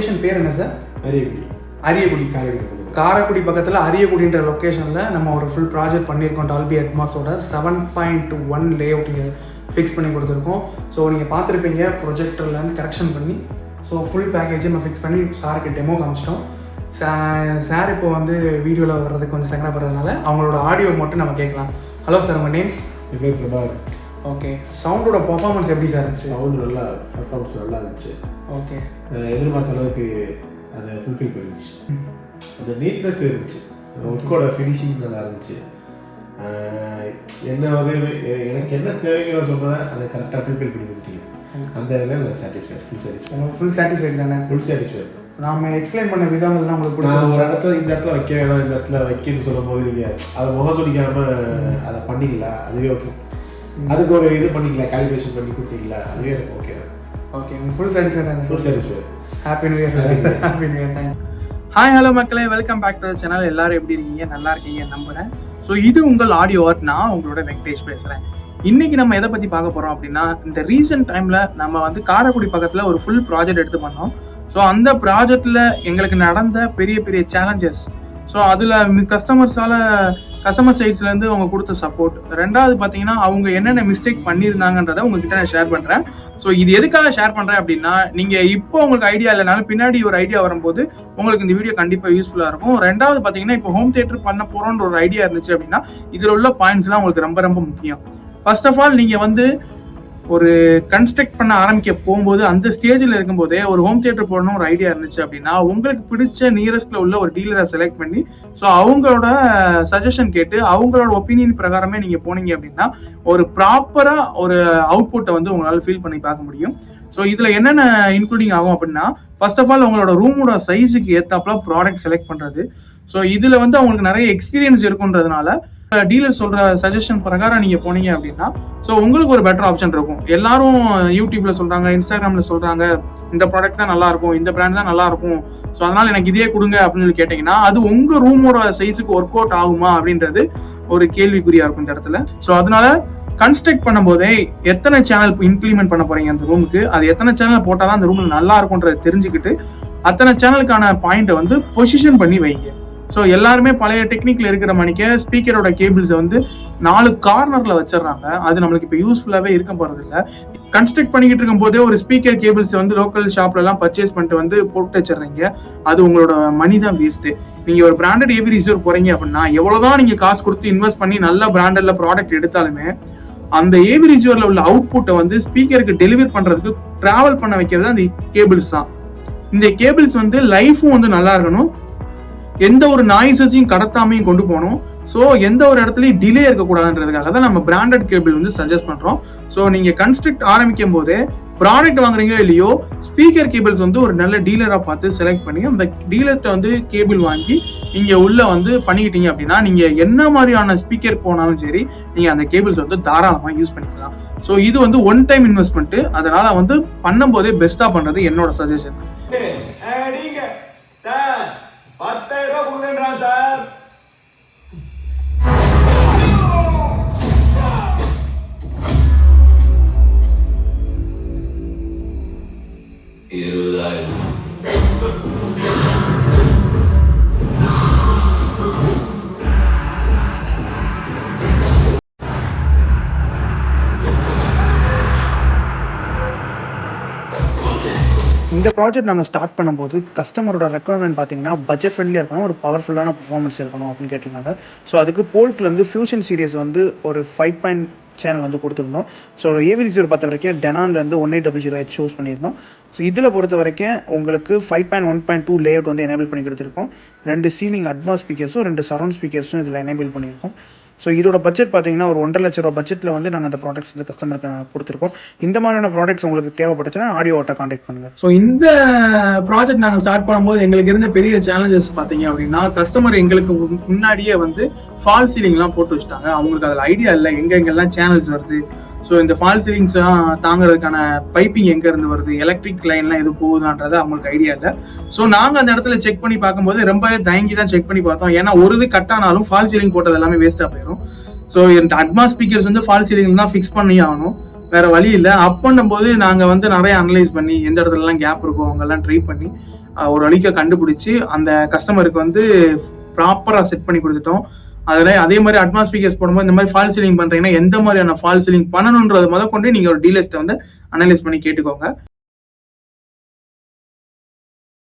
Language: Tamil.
லொக்கேஷன் பேர் என்ன சார் அரியக்குடி. அரியக்குடி. காரைக்குடி. காரைக்குடி பக்கத்தில் அரியக்குடின்ற லொக்கேஷனில் நம்ம ஒரு ஃபுல் ப்ராஜெக்ட் பண்ணியிருக்கோம் டால்பி அட்மாஸோட seven point one layout இங்கே ஃபிக்ஸ் பண்ணி கொடுத்துருக்கோம். ஸோ நீங்கள் பார்த்துருப்பீங்க ப்ரொஜெக்டர்லேருந்து கரெக்ஷன் பண்ணி. ஸோ ஃபுல் பேக்கேஜ் நம்ம ஃபிக்ஸ் பண்ணி சாருக்கு டெமோ காமிச்சிட்டோம். சார் இப்போ வந்து வீடியோவில் வர்றதுக்கு கொஞ்சம் சங்கடப்படுறதுனால அவங்களோட ஆடியோ மட்டும் நம்ம கேட்கலாம். ஹலோ சார் உங்கள் நேம் பிரபாகர். ஓகே சவுண்டோட பர்ஃபார்மன்ஸ் எப்படி சார் இருந்துச்சு? சவுண்ட் நல்லா பர்ஃபார்மன்ஸ் நல்லா இருந்துச்சு. ஓகே எதிர்பார்த்த அளவுக்கு அதை ஃபுல்ஃபில் பண்ணிருச்சு அந்த நீட்னஸ் இருந்துச்சு. ஒர்க்கோட ஃபினிஷிங் நல்லா இருந்துச்சு. என்ன எ- எனக்கு என்ன தேவைங்களோ சொன்னதை அதை கரெக்டாக ஃபுல்ஃபில் பண்ணி கொடுத்தீங்க அந்த இதில் நான் satisfied full satisfied full satisfied தானே? ஃபுல் சாட்டிஸ்ஃபைட் நாம எக்ஸ்பிளைன் பண்ண விதங்கள்லாம் உங்களுக்கு நான் ஒரு இடத்துல இந்த இடத்துல வைக்க வேணாம் இந்த இடத்துல வைக்கணும்னு சொல்லும் போது நீங்கள் அதை முகம் சொல்லிக்காம அதை பண்ணீங்களா அதுவே ஓகே அதுக்கு ஒரு இது பண்ணிக்கல காலிபிரேஷன் பண்ணி கொடுத்தீங்களா? அதுவே எனக்கு ஓகே ஓகே ஃபுல் சாட்டிஸ்ஃபைட் தானே? Full satisfied happy new year happy new year thank hi hello மக்களே. வெல்கம் பேக் டு சேனல் எல்லாரும் எப்படி இருக்கீங்க? நல்லா இருக்கீங்க நம்புறேன். ஸோ இது உங்கள் ஆடியோ ஆர்ட் நான் உங்களோட வெங்கடேஷ் பேசுகிறேன் இன்னைக்கு நம்ம எதை பற்றி பார்க்க போகிறோம் அப்படின்னா இந்த ரீசெண்ட் டைமில் நம்ம வந்து காரைக்குடி பக்கத்தில் ஒரு ஃபுல் ப்ராஜெக்ட் எடுத்து பண்ணோம். ஸோ அந்த ப்ராஜெக்டில் எங்களுக்கு நடந்த பெரிய பெரிய சேலஞ்சஸ் ஸோ அதில் கஸ்டமர்ஸால் கஸ்டமர் சைட்ஸ்லேருந்து அவங்க கொடுத்த சப்போர்ட் ரெண்டாவது பார்த்தீங்கன்னா அவங்க என்னென்ன மிஸ்டேக் பண்ணியிருந்தாங்கன்றதை உங்ககிட்ட நான் ஷேர் பண்ணுறேன் ஸோ இது எதுக்காக ஷேர் பண்ணுறேன் அப்படின்னா நீங்கள் இப்போ உங்களுக்கு ஐடியா இல்லைனாலும் பின்னாடி ஒரு ஐடியா வரும்போது உங்களுக்கு இந்த வீடியோ கண்டிப்பாக யூஸ்ஃபுல்லாக இருக்கும். ரெண்டாவது பார்த்தீங்கன்னா இப்போ ஹோம் தியேட்டர் பண்ண போகிறோன்ற ஒரு ஐடியா இருந்துச்சு அப்படின்னா இதில் உள்ள பாயிண்ட்ஸ்லாம் உங்களுக்கு ரொம்ப ரொம்ப முக்கியம். ஃபர்ஸ்ட் ஆஃப் ஆல் நீங்கள் வந்து ஒரு கன்ஸ்ட்ரக்ட் பண்ண ஆரம்பிக்க போகும்போது அந்த ஸ்டேஜில் இருக்கும்போதே ஒரு ஹோம் தியேட்டர் போடணும் ஒரு ஐடியா இருந்துச்சு அப்படின்னா உங்களுக்கு பிடிச்ச நியரஸ்ட்ல உள்ள ஒரு டீலரை செலக்ட் பண்ணி ஸோ அவங்களோட சஜஷன் கேட்டு அவங்களோட ஒப்பீனியன் பிரகாரமே நீங்கள் போனீங்க அப்படின்னா ஒரு ப்ராப்பராக ஒரு அவுட்புட்டை வந்து உங்களால் ஃபீல் பண்ணி பார்க்க முடியும். ஸோ இதில் என்னென்ன இன்க்ளூடிங் ஆகும் அப்படின்னா ஃபர்ஸ்ட் ஆஃப் ஆல் உங்களோட ரூமோட சைஸுக்கு ஏற்றாப்புல ப்ராடக்ட் செலக்ட் பண்ணுறது ஸோ இதில் வந்து அவங்களுக்கு நிறைய எக்ஸ்பீரியன்ஸ் இருக்குன்றதுனால டீலர் சொல்கிற சஜஷன் பிரகாரம் நீங்கள் போனீங்க அப்படின்னா ஸோ உங்களுக்கு ஒரு பெட்டர் ஆப்ஷன் இருக்கும். எல்லாரும் யூடியூப்பில் சொல்கிறாங்க இன்ஸ்டாகிராமில் சொல்கிறாங்க இந்த ப்ராடக்ட் தான் நல்லா இருக்கும் இந்த பிராண்ட் தான் நல்லா இருக்கும் ஸோ அதனால் எனக்கு இதே கொடுங்க அப்படின்னு சொல்லி கேட்டிங்கன்னா அது உங்கள் ரூமோட சைஸுக்கு ஒர்க் அவுட் ஆகுமா அப்படின்றது ஒரு கேள்விக்குறியாக இருக்கும் இந்த இடத்துல. ஸோ அதனால கன்ஸ்ட்ரக்ட் பண்ணும்போதே எத்தனை சேனல் இம்ப்ளிமெண்ட் பண்ண போறீங்க அந்த ரூமுக்கு அது எத்தனை சேனல் போட்டால் தான் அந்த ரூமில் நல்லா இருக்கும்ன்றதை தெரிஞ்சுக்கிட்டு அத்தனை சேனலுக்கான பாயிண்ட்டை வந்து பொசிஷன் பண்ணி வைங்க. ஸோ எல்லாருமே பழைய டெக்னிக்ல இருக்கிற மணிக்க ஸ்பீக்கரோட கேபிள்ஸை வந்து நாலு கார்னர்ல வச்சிடுறாங்க. அது நம்மளுக்கு இப்போ யூஸ்ஃபுல்லாகவே இருக்க போறது இல்லை கன்ஸ்ட்ரக்ட் பண்ணிக்கிட்டு இருக்கும் போதே ஒரு ஸ்பீக்கர் கேபிள்ஸ் வந்து லோக்கல் ஷாப்ல எல்லாம் பர்ச்சேஸ் பண்ணிட்டு வந்து போட்டு வச்சிடுறீங்க. அது உங்களோட மணி தான் வேஸ்ட்டு நீங்கள் ஒரு பிராண்டட் ஏவி ரிசீவர் போறீங்க அப்படின்னா எவ்வளவுதான் நீங்கள் காசு கொடுத்து இன்வெஸ்ட் பண்ணி நல்ல பிராண்டட்ல ப்ராடக்ட் எடுத்தாலுமே அந்த ஏவி ரிசீவரில் உள்ள அவுட்புட்டை வந்து ஸ்பீக்கருக்கு டெலிவர் பண்ணுறதுக்கு டிராவல் பண்ண வைக்கிறது அந்த கேபிள்ஸ் தான். இந்த கேபிள்ஸ் வந்து லைஃபும் வந்து நல்லா இருக்கணும். எந்த ஒரு நாய்ஸஸையும் கடத்தாமையும் கொண்டு போகணும். ஸோ எந்த ஒரு இடத்துலையும் டிலே இருக்கக்கூடாதுன்றதுக்காக தான் நம்ம பிராண்டட் கேபிள் வந்து சஜஸ்ட் பண்ணுறோம் ஸோ நீங்கள் கன்ஸ்ட்ரக்ட் ஆரம்பிக்கும் போதே ப்ராடக்ட் வாங்குறீங்களோ இல்லையோ ஸ்பீக்கர் கேபிள்ஸ் வந்து ஒரு நல்ல டீலராக பார்த்து செலக்ட் பண்ணி அந்த டீலர்கிட்ட வந்து கேபிள் வாங்கி நீங்கள் உள்ளே வந்து பண்ணிக்கிட்டீங்க அப்படின்னா நீங்கள் என்ன மாதிரியான ஸ்பீக்கர் போனாலும் சரி நீங்கள் அந்த கேபிள்ஸ் வந்து தாராளமாக யூஸ் பண்ணிக்கலாம். ஸோ இது வந்து ஒன் டைம் இன்வெஸ்ட்மெண்ட்டு அதனால் வந்து பண்ணும்போதே பெஸ்ட்டாக பண்ணுறது என்னோட சஜஷன் pouco lembrar já. இந்த ப்ராஜெக்ட் நாங்கள் ஸ்டார்ட் பண்ணும்போது கஸ்டமரோட ரெக்குவயர்மெண்ட் பார்த்தீங்கன்னா பட்ஜெட் ஃப்ரெண்ட்லியாக இருக்கணும் ஒரு பவர்ஃபுல்லான பர்ஃபார்மன்ஸ் இருக்கணும் அப்படின்னு கேட்டிருந்தாங்க. ஸோ அதுக்கு போல்ட்லேருந்து ஃபியூஷன் சீரியஸ் வந்து ஒரு ஃபைவ் பாயிண்ட் சேனல் வந்து கொடுத்துருந்தோம். ஸோ ஏவி ரிசீவர் பார்த்த வரைக்கும் டெனான்லேருந்து one eight double zero H choose பண்ணியிருந்தோம். ஸோ இதில் பொறுத்த வரைக்கும் உங்களுக்கு five point one point two layout வந்து எனேபிள் பண்ணி கொடுத்துருக்கோம். ரெண்டு சீலிங் அட்வான்ஸ் ஸ்பீக்கர்ஸும் ரெண்டு சரௌண்ட் ஸ்பீக்கர்ஸும் இதில் எனேபிள் பண்ணியிருக்கோம். ஸோ இதோட பட்ஜெட் பார்த்தீங்கன்னா ஒரு ஒன்றரை லட்ச ரூபா பட்ஜெட்டில் வந்து நாங்கள் அந்த ப்ராடக்ட்ஸ் வந்து கஸ்டமருக்கு கொடுத்துருக்கோம். இந்த மாதிரியான ப்ராடக்ட்ஸ் உங்களுக்கு தேவைப்பட்டுச்சுன்னா ஆடியோ ஓட்ட காண்டாக்ட் பண்ணுங்க. ஸோ இந்த ப்ராஜெக்ட் நாங்கள் ஸ்டார்ட் பண்ணும்போது எங்களுக்கு இருந்த பெரிய சேலஞ்சஸ் பார்த்தீங்க அப்படின்னா கஸ்டமர் எங்களுக்கு முன்னாடியே வந்து ஃபால் சீலிங்லாம் போட்டு வச்சுட்டாங்க. அவங்களுக்கு அதில் ஐடியா இல்லை. எங்கெங்கெல்லாம் சேனல்ஸ் வருது? ஸோ இந்த ஃபால் சீலிங்ஸ்லாம் தாங்கிறதுக்கான பைப்பிங் எங்கேருந்து வருது? எலக்ட்ரிக் லைன்லாம் எது போகுதான்றது அவங்களுக்கு ஐடியா இல்லை. ஸோ நாங்கள் அந்த இடத்துல செக் பண்ணி பார்க்கும்போது ரொம்ப தயங்கி தான் செக் பண்ணி பார்த்தோம். ஏன்னா ஒரு இது கட்டானாலும் ஃபால் சீலிங் போட்டது எல்லாமே வேஸ்ட்டாக போயிடும் ஸோ இந்த அட்மாஸ்பீக்கர்ஸ் ஸ்பீக்கர்ஸ் வந்து ஃபால் சீலிங் தான் ஃபிக்ஸ் பண்ணி ஆகணும். வேற வழி இல்லை. அப் பண்ணும்போது நாங்கள் வந்து நிறைய அனலைஸ் பண்ணி எந்த இடத்துலலாம் கேப் இருக்கும் அவங்கெல்லாம் ட்ரை பண்ணி ஒரு வழிக்க கண்டுபிடிச்சி அந்த கஸ்டமருக்கு வந்து ப்ராப்பராக செட் பண்ணி கொடுத்துட்டோம். அதில் அதே மாதிரி அட்வான்ஸ் ஸ்பீக்கர்ஸ் போடும்போது இந்த மாதிரி ஃபால் சீலிங் பண்ணுறீங்கன்னா எந்த மாதிரியான ஃபால் சீலிங் பண்ணணுன்றது முத கொண்டு நீங்கள் ஒரு டீலர்ஸ்ட்டை வந்து அனலைஸ் பண்ணி கேட்டுக்கோங்க.